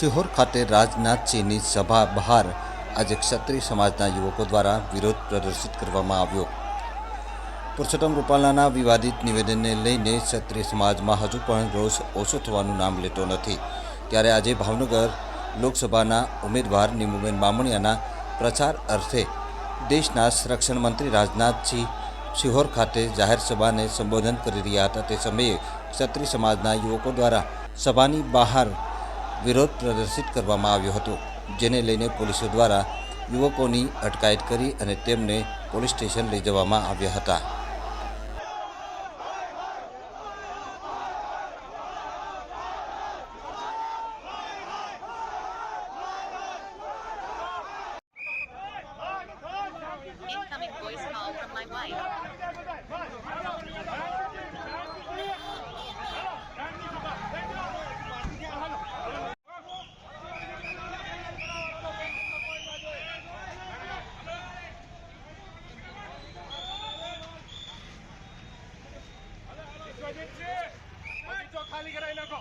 સિહોર ખાતે રાજનાથસિંહની સભા બહાર આજે ક્ષત્રિય સમાજના યુવકો દ્વારા વિરોધ પ્રદર્શિત કરવામાં આવ્યો. પુરુષોત્તમ રૂપાલાના વિવાદિત નિવેદનને લઈને ક્ષત્રિય સમાજમાં હજુ પણ રોષ ઓછો થવાનું નામ લેતો નથી. ત્યારે આજે ભાવનગર લોકસભાના ઉમેદવાર નીમુબેન બામણિયાના પ્રચાર અર્થે દેશના સંરક્ષણ મંત્રી રાજનાથસિંહ સિહોર ખાતે જાહેર સભાને સંબોધન કરી રહ્યા હતા. તે સમયે ક્ષત્રિય સમાજના યુવકો દ્વારા સભાની બહાર વિરોધ પ્રદર્શિત કરવામાં આવ્યો હતો, જેને લઈને પોલીસો દ્વારા યુવકોની અટકાયત કરી અને તેમને પોલીસ સ્ટેશન લઈ જવામાં આવ્યા હતા Incoming voice call from my wife. ખાલી કરાવી નાખો.